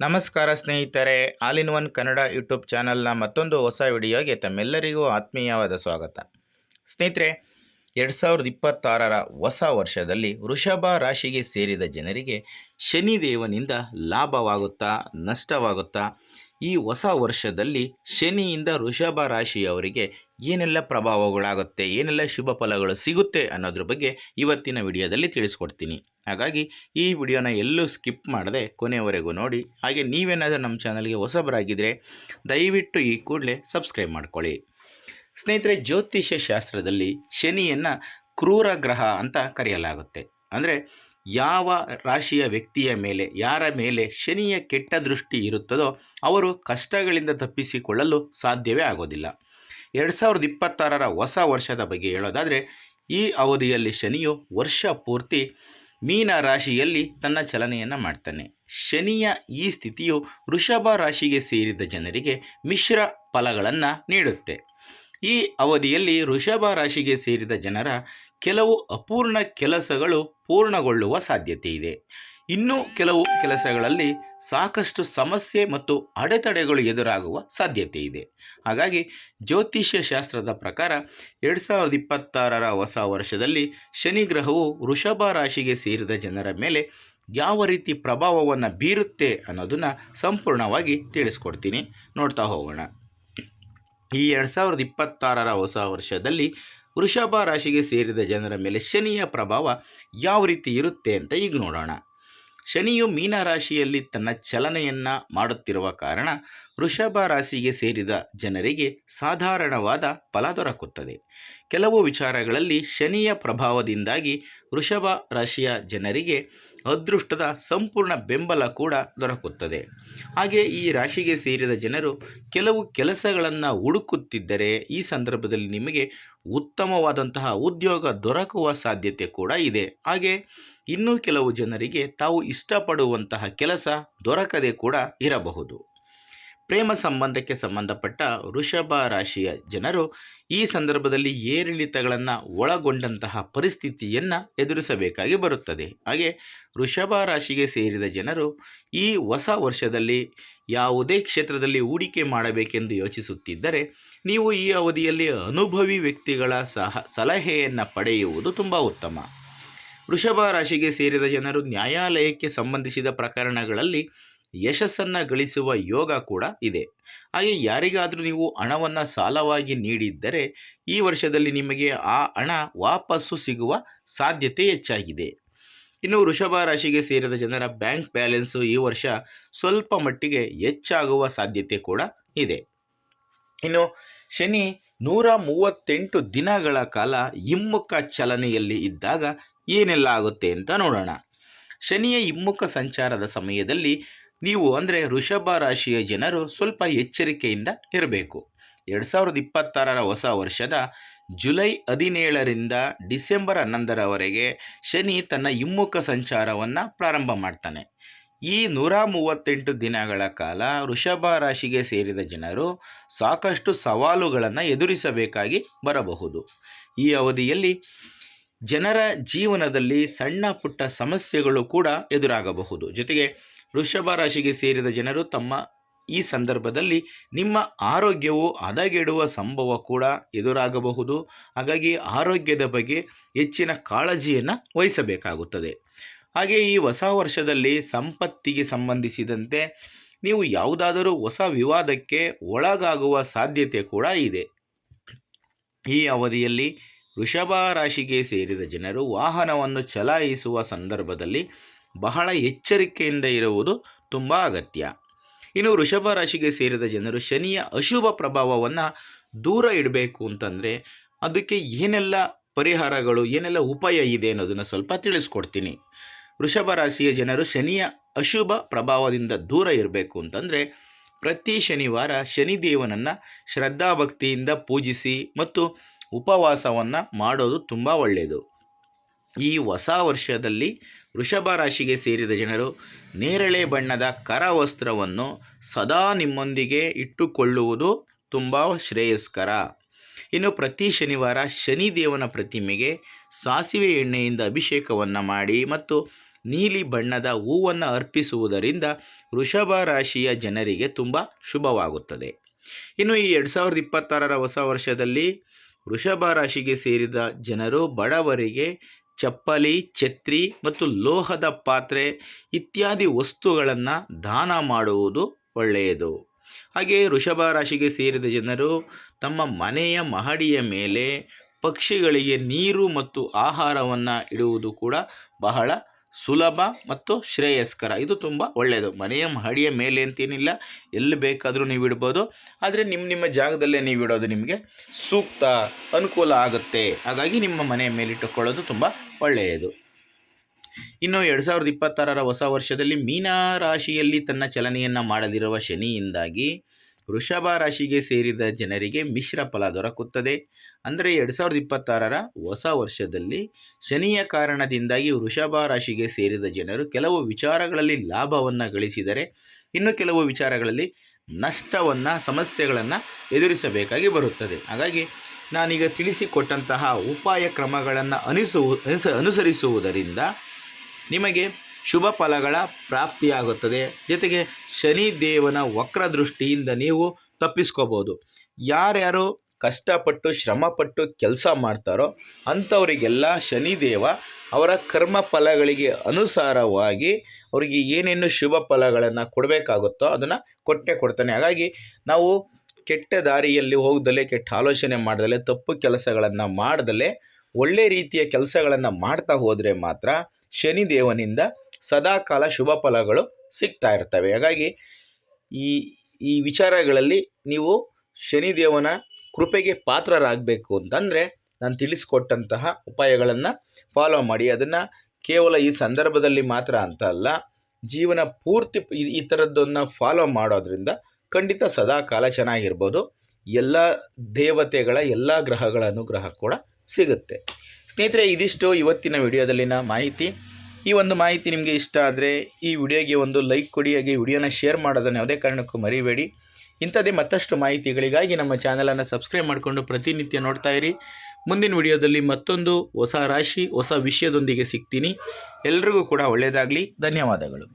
ನಮಸ್ಕಾರ ಸ್ನೇಹಿತರೆ, all in one Kannada YouTube ಚಾನಲ್ನ ಮತ್ತೊಂದು ಹೊಸ ವಿಡಿಯೋಗೆ ತಮ್ಮೆಲ್ಲರಿಗೂ ಆತ್ಮೀಯವಾದ ಸ್ವಾಗತ. ಸ್ನೇಹಿತರೆ, ಎರಡು ಸಾವಿರದ ಇಪ್ಪತ್ತಾರರ ಹೊಸ ವರ್ಷದಲ್ಲಿ ವೃಷಭ ರಾಶಿಗೆ ಸೇರಿದ ಜನರಿಗೆ ಶನಿದೇವನಿಂದ ಲಾಭವಾಗುತ್ತಾ, ನಷ್ಟವಾಗುತ್ತಾ ಈ ಹೊಸ ವರ್ಷದಲ್ಲಿ ಶನಿಯಿಂದ ವೃಷಭ ರಾಶಿಯವರಿಗೆ ಏನೆಲ್ಲ ಪ್ರಭಾವಗಳಾಗುತ್ತೆ, ಏನೆಲ್ಲ ಶುಭ ಫಲಗಳು ಸಿಗುತ್ತೆ ಅನ್ನೋದ್ರ ಬಗ್ಗೆ ಇವತ್ತಿನ ವಿಡಿಯೋದಲ್ಲಿ ತಿಳಿಸ್ಕೊಡ್ತೀನಿ. ಹಾಗಾಗಿ ಈ ವಿಡಿಯೋನ ಎಲ್ಲೂ ಸ್ಕಿಪ್ ಮಾಡದೆ ಕೊನೆಯವರೆಗೂ ನೋಡಿ. ಹಾಗೆ ನೀವೇನಾದರೂ ನಮ್ಮ ಚಾನಲ್ಗೆ ಹೊಸಬರಾಗಿದ್ದರೆ ದಯವಿಟ್ಟು ಈ ಕೂಡಲೇ ಸಬ್ಸ್ಕ್ರೈಬ್ ಮಾಡ್ಕೊಳ್ಳಿ. ಸ್ನೇಹಿತರೆ, ಜ್ಯೋತಿಷ್ಯ ಶಾಸ್ತ್ರದಲ್ಲಿ ಶನಿಯನ್ನು ಕ್ರೂರ ಗ್ರಹ ಅಂತ ಕರೆಯಲಾಗುತ್ತೆ. ಅಂದರೆ ಯಾವ ರಾಶಿಯ ವ್ಯಕ್ತಿಯ ಮೇಲೆ, ಯಾರ ಮೇಲೆ ಶನಿಯ ಕೆಟ್ಟ ದೃಷ್ಟಿ ಇರುತ್ತದೋ ಅವರು ಕಷ್ಟಗಳಿಂದ ತಪ್ಪಿಸಿಕೊಳ್ಳಲು ಸಾಧ್ಯವೇ ಆಗೋದಿಲ್ಲ. ಎರಡು ಸಾವಿರದ ಇಪ್ಪತ್ತಾರರ ಹೊಸ ವರ್ಷದ ಬಗ್ಗೆ ಹೇಳೋದಾದರೆ, ಈ ಅವಧಿಯಲ್ಲಿ ಶನಿಯು ವರ್ಷ ಪೂರ್ತಿ ಮೀನ ರಾಶಿಯಲ್ಲಿ ತನ್ನ ಚಲನೆಯನ್ನು ಮಾಡ್ತಾನೆ. ಶನಿಯ ಈ ಸ್ಥಿತಿಯು ವೃಷಭ ರಾಶಿಗೆ ಸೇರಿದ ಜನರಿಗೆ ಮಿಶ್ರ ಫಲಗಳನ್ನು ನೀಡುತ್ತೆ. ಈ ಅವಧಿಯಲ್ಲಿ ವೃಷಭ ರಾಶಿಗೆ ಸೇರಿದ ಜನರ ಕೆಲವು ಅಪೂರ್ಣ ಕೆಲಸಗಳು ಪೂರ್ಣಗೊಳ್ಳುವ ಸಾಧ್ಯತೆ ಇದೆ ಇನ್ನು ಕೆಲವು ಕೆಲಸಗಳಲ್ಲಿ ಸಾಕಷ್ಟು ಸಮಸ್ಯೆ ಮತ್ತು ಅಡೆತಡೆಗಳು ಎದುರಾಗುವ ಸಾಧ್ಯತೆ ಇದೆ ಹಾಗಾಗಿ ಜ್ಯೋತಿಷ್ಯ ಶಾಸ್ತ್ರದ ಪ್ರಕಾರ ಎರಡು ಸಾವಿರದ ಇಪ್ಪತ್ತಾರರ ಹೊಸ ವರ್ಷದಲ್ಲಿ ಶನಿ ಗ್ರಹವು ವೃಷಭ ರಾಶಿಗೆ ಸೇರಿದ ಜನರ ಮೇಲೆ ಯಾವ ರೀತಿ ಪ್ರಭಾವವನ್ನು ಬೀರುತ್ತೆ ಅನ್ನೋದನ್ನು ಸಂಪೂರ್ಣವಾಗಿ ತಿಳಿಸ್ಕೊಡ್ತೀನಿ. ನೋಡ್ತಾ ಹೋಗೋಣ. ಈ ಎರಡು ಸಾವಿರದ ಇಪ್ಪತ್ತಾರರ ಹೊಸ ವರ್ಷದಲ್ಲಿ ವೃಷಭ ರಾಶಿಗೆ ಸೇರಿದ ಜನರ ಮೇಲೆ ಶನಿಯ ಪ್ರಭಾವ ಯಾವ ರೀತಿ ಇರುತ್ತೆ ಅಂತ ಈಗ ನೋಡೋಣ. ಶನಿಯು ಮೀನ ರಾಶಿಯಲ್ಲಿ ತನ್ನ ಚಲನೆಯನ್ನು ಮಾಡುತ್ತಿರುವ ಕಾರಣ ವೃಷಭ ರಾಶಿಗೆ ಸೇರಿದ ಜನರಿಗೆ ಸಾಧಾರಣವಾದ ಫಲ ದೊರಕುತ್ತದೆ. ಕೆಲವು ವಿಚಾರಗಳಲ್ಲಿ ಶನಿಯ ಪ್ರಭಾವದಿಂದಾಗಿ ವೃಷಭ ರಾಶಿಯ ಜನರಿಗೆ ಅದೃಷ್ಟದ ಸಂಪೂರ್ಣ ಬೆಂಬಲ ಕೂಡ ದೊರಕುತ್ತದೆ. ಹಾಗೆ ಈ ರಾಶಿಗೆ ಸೇರಿದ ಜನರು ಕೆಲವು ಕೆಲಸಗಳನ್ನು ಹುಡುಕುತ್ತಿದ್ದರೆ ಈ ಸಂದರ್ಭದಲ್ಲಿ ನಿಮಗೆ ಉತ್ತಮವಾದಂತಹ ಉದ್ಯೋಗ ದೊರಕುವ ಸಾಧ್ಯತೆ ಕೂಡ ಇದೆ. ಹಾಗೆ ಇನ್ನೂ ಕೆಲವು ಜನರಿಗೆ ತಾವು ಇಷ್ಟಪಡುವಂತಹ ಕೆಲಸ ದೊರಕದೆ ಕೂಡ ಇರಬಹುದು. ಪ್ರೇಮ ಸಂಬಂಧಕ್ಕೆ ಸಂಬಂಧಪಟ್ಟ ವೃಷಭ ರಾಶಿಯ ಜನರು ಈ ಸಂದರ್ಭದಲ್ಲಿ ಏರಿಳಿತಗಳನ್ನು ಒಳಗೊಂಡಂತಹ ಪರಿಸ್ಥಿತಿಯನ್ನು ಎದುರಿಸಬೇಕಾಗಿ ಬರುತ್ತದೆ. ಹಾಗೆ ವೃಷಭ ರಾಶಿಗೆ ಸೇರಿದ ಜನರು ಈ ಹೊಸ ವರ್ಷದಲ್ಲಿ ಯಾವುದೇ ಕ್ಷೇತ್ರದಲ್ಲಿ ಹೂಡಿಕೆ ಮಾಡಬೇಕೆಂದು ಯೋಚಿಸುತ್ತಿದ್ದರೆ ನೀವು ಈ ಅವಧಿಯಲ್ಲಿ ಅನುಭವಿ ವ್ಯಕ್ತಿಗಳ ಸಹ ಸಲಹೆಯನ್ನು ಪಡೆಯುವುದು ತುಂಬ ಉತ್ತಮ. ವೃಷಭ ರಾಶಿಗೆ ಸೇರಿದ ಜನರು ನ್ಯಾಯಾಲಯಕ್ಕೆ ಸಂಬಂಧಿಸಿದ ಪ್ರಕರಣಗಳಲ್ಲಿ ಯಶಸ್ಸನ್ನು ಗಳಿಸುವ ಯೋಗ ಕೂಡ ಇದೆ. ಹಾಗೆ ಯಾರಿಗಾದರೂ ನೀವು ಹಣವನ್ನು ಸಾಲವಾಗಿ ನೀಡಿದ್ದರೆ ಈ ವರ್ಷದಲ್ಲಿ ನಿಮಗೆ ಆ ಹಣ ವಾಪಸ್ಸು ಸಿಗುವ ಸಾಧ್ಯತೆ ಹೆಚ್ಚಾಗಿದೆ. ಇನ್ನು ವೃಷಭ ರಾಶಿಗೆ ಸೇರಿದ ಜನರ ಬ್ಯಾಂಕ್ ಬ್ಯಾಲೆನ್ಸು ಈ ವರ್ಷ ಸ್ವಲ್ಪ ಮಟ್ಟಿಗೆ ಹೆಚ್ಚಾಗುವ ಸಾಧ್ಯತೆ ಕೂಡ ಇದೆ. ಇನ್ನು ಶನಿ ನೂರ ಮೂವತ್ತೆಂಟು ದಿನಗಳ ಕಾಲ ಹಿಮ್ಮುಖ ಚಲನೆಯಲ್ಲಿ ಇದ್ದಾಗ ಏನೆಲ್ಲ ಆಗುತ್ತೆ ಅಂತ ನೋಡೋಣ. ಶನಿಯ ಹಿಮ್ಮುಖ ಸಂಚಾರದ ಸಮಯದಲ್ಲಿ ನೀವು ಅಂದರೆ ವೃಷಭ ರಾಶಿಯ ಜನರು ಸ್ವಲ್ಪ ಎಚ್ಚರಿಕೆಯಿಂದ ಇರಬೇಕು. ಎರಡು ಸಾವಿರದ ಇಪ್ಪತ್ತಾರರ ಹೊಸ ವರ್ಷದ ಜುಲೈ ಹದಿನೇಳರಿಂದ ಡಿಸೆಂಬರ್ ಹನ್ನೊಂದರವರೆಗೆ ಶನಿ ತನ್ನ ಹಿಮ್ಮುಖ ಸಂಚಾರವನ್ನು ಪ್ರಾರಂಭ ಮಾಡ್ತಾನೆ. ಈ ನೂರ ಮೂವತ್ತೆಂಟು ದಿನಗಳ ಕಾಲ ವೃಷಭ ರಾಶಿಗೆ ಸೇರಿದ ಜನರು ಸಾಕಷ್ಟು ಸವಾಲುಗಳನ್ನು ಎದುರಿಸಬೇಕಾಗಿ ಬರಬಹುದು. ಈ ಅವಧಿಯಲ್ಲಿ ಜನರ ಜೀವನದಲ್ಲಿ ಸಣ್ಣ ಪುಟ್ಟ ಸಮಸ್ಯೆಗಳು ಕೂಡ ಎದುರಾಗಬಹುದು. ಜೊತೆಗೆ ವೃಷಭ ರಾಶಿಗೆ ಸೇರಿದ ಜನರು ತಮ್ಮ ಈ ಸಂದರ್ಭದಲ್ಲಿ ನಿಮ್ಮ ಆರೋಗ್ಯವು ಹದಗೆಡುವ ಸಂಭವ ಕೂಡ ಎದುರಾಗಬಹುದು. ಹಾಗಾಗಿ ಆರೋಗ್ಯದ ಬಗ್ಗೆ ಹೆಚ್ಚಿನ ಕಾಳಜಿಯನ್ನು ವಹಿಸಬೇಕಾಗುತ್ತದೆ. ಹಾಗೆ ಈ ಹೊಸ ವರ್ಷದಲ್ಲಿ ಸಂಪತ್ತಿಗೆ ಸಂಬಂಧಿಸಿದಂತೆ ನೀವು ಯಾವುದಾದರೂ ಹೊಸ ವಿವಾದಕ್ಕೆ ಒಳಗಾಗುವ ಸಾಧ್ಯತೆ ಕೂಡ ಇದೆ. ಈ ಅವಧಿಯಲ್ಲಿ ವೃಷಭ ರಾಶಿಗೆ ಸೇರಿದ ಜನರು ವಾಹನವನ್ನು ಚಲಾಯಿಸುವ ಸಂದರ್ಭದಲ್ಲಿ ಬಹಳ ಎಚ್ಚರಿಕೆಯಿಂದ ಇರುವುದು ತುಂಬ ಅಗತ್ಯ. ಇನ್ನು ವೃಷಭ ರಾಶಿಗೆ ಸೇರಿದ ಜನರು ಶನಿಯ ಅಶುಭ ಪ್ರಭಾವವನ್ನು ದೂರ ಇಡಬೇಕು ಅಂತಂದರೆ ಅದಕ್ಕೆ ಏನೆಲ್ಲ ಪರಿಹಾರಗಳು, ಏನೆಲ್ಲ ಉಪಾಯ ಇದೆ ಅನ್ನೋದನ್ನು ಸ್ವಲ್ಪ ತಿಳಿಸ್ಕೊಡ್ತೀನಿ. ವೃಷಭ ರಾಶಿಯ ಜನರು ಶನಿಯ ಅಶುಭ ಪ್ರಭಾವದಿಂದ ದೂರ ಇರಬೇಕು ಅಂತಂದರೆ ಪ್ರತಿ ಶನಿವಾರ ಶನಿದೇವನನ್ನು ಶ್ರದ್ಧಾಭಕ್ತಿಯಿಂದ ಪೂಜಿಸಿ ಮತ್ತು ಉಪವಾಸವನ್ನು ಮಾಡೋದು ತುಂಬ ಒಳ್ಳೆಯದು ಈ ಹೊಸ ವರ್ಷದಲ್ಲಿ ವೃಷಭ ರಾಶಿಗೆ ಸೇರಿದ ಜನರು ನೇರಳೆ ಬಣ್ಣದ ಕರವಸ್ತ್ರವನ್ನು ಸದಾ ನಿಮ್ಮೊಂದಿಗೆ ಇಟ್ಟುಕೊಳ್ಳುವುದು ತುಂಬ ಶ್ರೇಯಸ್ಕರ. ಇನ್ನು ಪ್ರತಿ ಶನಿವಾರ ಶನಿದೇವನ ಪ್ರತಿಮೆಗೆ ಸಾಸಿವೆ ಎಣ್ಣೆಯಿಂದ ಅಭಿಷೇಕವನ್ನು ಮಾಡಿ ಮತ್ತು ನೀಲಿ ಬಣ್ಣದ ಹೂವನ್ನು ಅರ್ಪಿಸುವುದರಿಂದ ವೃಷಭ ರಾಶಿಯ ಜನರಿಗೆ ತುಂಬ ಶುಭವಾಗುತ್ತದೆ. ಇನ್ನು ಈ ಎರಡು ಸಾವಿರದ ಇಪ್ಪತ್ತಾರರ ಹೊಸ ವರ್ಷದಲ್ಲಿ ವೃಷಭ ರಾಶಿಗೆ ಸೇರಿದ ಜನರು ಬಡವರಿಗೆ ಚಪ್ಪಲಿ, ಛತ್ರಿ ಮತ್ತು ಲೋಹದ ಪಾತ್ರೆ ಇತ್ಯಾದಿ ವಸ್ತುಗಳನ್ನು ದಾನ ಮಾಡುವುದು ಒಳ್ಳೆಯದು. ಹಾಗೆ ವೃಷಭ ರಾಶಿಗೆ ಸೇರಿದ ಜನರು ತಮ್ಮ ಮನೆಯ ಮಹಡಿಯ ಮೇಲೆ ಪಕ್ಷಿಗಳಿಗೆ ನೀರು ಮತ್ತು ಆಹಾರವನ್ನು ಇಡುವುದು ಕೂಡ ಬಹಳ ಸುಲಭ ಮತ್ತು ಶ್ರೇಯಸ್ಕರ. ಇದು ತುಂಬ ಒಳ್ಳೆಯದು ಮನೆಯ ಮಹಡಿಯ ಮೇಲೆ ಅಂತೇನಿಲ್ಲ. ಎಲ್ಲಿ ಬೇಕಾದರೂ ನೀವು ಇಡ್ಬೋದು. ಆದರೆ ನಿಮ್ಮ ನಿಮ್ಮ ಜಾಗದಲ್ಲೇ ನೀವು ಇಡೋದು ನಿಮಗೆ ಸೂಕ್ತ, ಅನುಕೂಲ ಆಗುತ್ತೆ. ಹಾಗಾಗಿ ನಿಮ್ಮ ಮನೆಯ ಮೇಲಿಟ್ಟುಕೊಳ್ಳೋದು ತುಂಬ ಒಳ್ಳೆಯದು. ಇನ್ನು ಎರಡು ಸಾವಿರದ ಇಪ್ಪತ್ತಾರರ ಹೊಸ ವರ್ಷದಲ್ಲಿ ಮೀನ ರಾಶಿಯಲ್ಲಿ ತನ್ನ ಚಲನೆಯನ್ನು ಮಾಡದಿರುವ ಶನಿಯಿಂದಾಗಿ ವೃಷಭ ರಾಶಿಗೆ ಸೇರಿದ ಜನರಿಗೆ ಮಿಶ್ರ ಫಲ ದೊರಕುತ್ತದೆ. ಅಂದರೆ ಎರಡು ಸಾವಿರದ ಇಪ್ಪತ್ತಾರರ ಹೊಸ ವರ್ಷದಲ್ಲಿ ಶನಿಯ ಕಾರಣದಿಂದಾಗಿ ವೃಷಭ ರಾಶಿಗೆ ಸೇರಿದ ಜನರು ಕೆಲವು ವಿಚಾರಗಳಲ್ಲಿ ಲಾಭವನ್ನು ಗಳಿಸಿದರೆ, ಇನ್ನು ಕೆಲವು ವಿಚಾರಗಳಲ್ಲಿ ನಷ್ಟವನ್ನು, ಸಮಸ್ಯೆಗಳನ್ನು ಎದುರಿಸಬೇಕಾಗಿ ಬರುತ್ತದೆ. ಹಾಗಾಗಿ ನಾನೀಗ ತಿಳಿಸಿಕೊಟ್ಟಂತಹ ಉಪಾಯ ಕ್ರಮಗಳನ್ನು ಅನಿಸು ಅನುಸ, ಅನುಸರಿಸುವುದರಿಂದ ನಿಮಗೆ ಶುಭ ಫಲಗಳ ಪ್ರಾಪ್ತಿಯಾಗುತ್ತದೆ. ಜೊತೆಗೆ ಶನಿ ದೇವನ ವಕ್ರದೃಷ್ಟಿಯಿಂದ ನೀವು ತಪ್ಪಿಸ್ಕೋಬೋದು. ಯಾರ್ಯಾರು ಕಷ್ಟಪಟ್ಟು, ಶ್ರಮಪಟ್ಟು ಕೆಲಸ ಮಾಡ್ತಾರೋ ಅಂಥವರಿಗೆಲ್ಲ ಶನಿದೇವ ಅವರ ಕರ್ಮ ಫಲಗಳಿಗೆ ಅನುಸಾರವಾಗಿ ಅವರಿಗೆ ಏನೇನು ಶುಭ ಫಲಗಳನ್ನು ಕೊಡಬೇಕಾಗುತ್ತೋ ಅದನ್ನು ಕೊಟ್ಟೆ ಕೊಡ್ತಾನೆ. ಹಾಗಾಗಿ ನಾವು ಕೆಟ್ಟ ದಾರಿಯಲ್ಲಿ ಹೋಗ್ದಲೇ ಕೆಟ್ಟ ಆಲೋಚನೆ ಮಾಡ್ದಲೇ ತಪ್ಪು ಕೆಲಸಗಳನ್ನು ಮಾಡ್ದಲೇ ಒಳ್ಳೆ ರೀತಿಯ ಕೆಲಸಗಳನ್ನು ಮಾಡ್ತಾ ಹೋದರೆ ಮಾತ್ರ ಶನಿದೇವನಿಂದ ಸದಾಕಾಲ ಶುಭ ಫಲಗಳು ಸಿಗ್ತಾ ಇರ್ತವೆ. ಹಾಗಾಗಿ ಈ ಈ ವಿಚಾರಗಳಲ್ಲಿ ನೀವು ಶನಿದೇವನ ಕೃಪೆಗೆ ಪಾತ್ರರಾಗಬೇಕು ಅಂತಂದರೆ ನಾನು ತಿಳಿಸ್ಕೊಟ್ಟಂತಹ ಉಪಾಯಗಳನ್ನು ಫಾಲೋ ಮಾಡಿ. ಅದನ್ನು ಕೇವಲ ಈ ಸಂದರ್ಭದಲ್ಲಿ ಮಾತ್ರ ಅಂತ ಅಲ್ಲ, ಜೀವನ ಪೂರ್ತಿ ಈ- ಥರದ್ದನ್ನು ಫಾಲೋ ಮಾಡೋದ್ರಿಂದ ಖಂಡಿತ ಸದಾ ಕಾಲ ಚೆನ್ನಾಗಿರ್ಬೋದು. ಎಲ್ಲ ದೇವತೆಗಳ, ಎಲ್ಲ ಗ್ರಹಗಳ ಅನುಗ್ರಹ ಕೂಡ ಸಿಗುತ್ತೆ. ಸ್ನೇಹಿತರೆ, ಇದಿಷ್ಟು ಇವತ್ತಿನ ವಿಡಿಯೋದಲ್ಲಿನ ಮಾಹಿತಿ. ಈ ಒಂದು ಮಾಹಿತಿ ನಿಮಗೆ ಇಷ್ಟ ಆದರೆ ಈ ವಿಡಿಯೋಗೆ ಒಂದು ಲೈಕ್ ಕೊಡಿ, ಹಾಗೆ ವಿಡಿಯೋನ ಶೇರ್ ಮಾಡೋದನ್ನು ಯಾವುದೇ ಕಾರಣಕ್ಕೂ ಮರಿಬೇಡಿ. ಇಂಥದ್ದೇ ಮತ್ತಷ್ಟು ಮಾಹಿತಿಗಳಿಗಾಗಿ ನಮ್ಮ ಚಾನಲನ್ನು ಸಬ್ಸ್ಕ್ರೈಬ್ ಮಾಡಿಕೊಂಡು ಪ್ರತಿನಿತ್ಯ ನೋಡ್ತಾ ಇರಿ. ಮುಂದಿನ ವಿಡಿಯೋದಲ್ಲಿ ಮತ್ತೊಂದು ಹೊಸ ರಾಶಿ, ಹೊಸ ವಿಷಯದೊಂದಿಗೆ ಸಿಗ್ತೀನಿ. ಎಲ್ರಿಗೂ ಕೂಡ ಒಳ್ಳೆಯದಾಗಲಿ ಧನ್ಯವಾದಗಳು.